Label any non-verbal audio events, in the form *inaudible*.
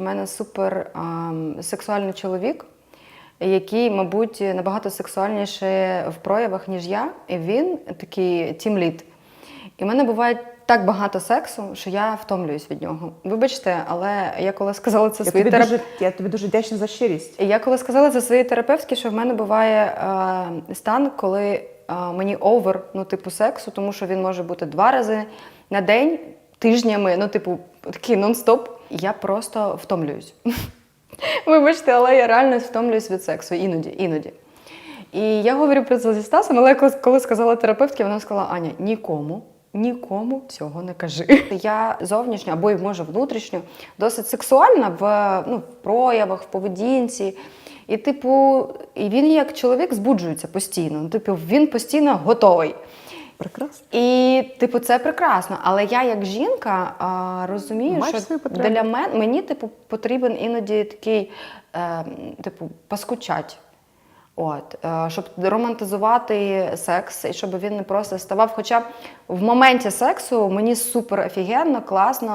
в мене супер ам, сексуальний чоловік, який, мабуть, набагато сексуальніше в проявах, ніж я. І він такий тімлід. І в мене буває так багато сексу, що я втомлююсь від нього. Вибачте, але я коли сказала це Я своїй тобі, я тобі дуже вдячна за щирість. Я коли сказала це своїй терапевтці, що в мене буває е, стан, коли е, мені овер, ну, типу, сексу, тому що він може бути два рази на день, тижнями, ну, типу, такий нон-стоп. Я просто втомлююсь. *laughs* Вибачте, але я реально втомлююсь від сексу іноді, іноді. І я говорю про це зі Стасом, але коли- сказала терапевтці, вона сказала: Аня, нікому. Нікому цього не кажи. *laughs* Я зовнішньо або може внутрішньо досить сексуальна в, ну, в проявах, в поведінці. І, типу, і він як чоловік збуджується постійно. Ну, Типу, він постійно готовий. Прекрасно. І, типу, це прекрасно. Але я, як жінка, а, розумію, Маєш що для мене мені, типу, потрібен іноді такий, е, типу, паскучать. От, е, щоб романтизувати секс, і щоб він не просто ставав. Хоча в моменті сексу мені супер офігенно, класно,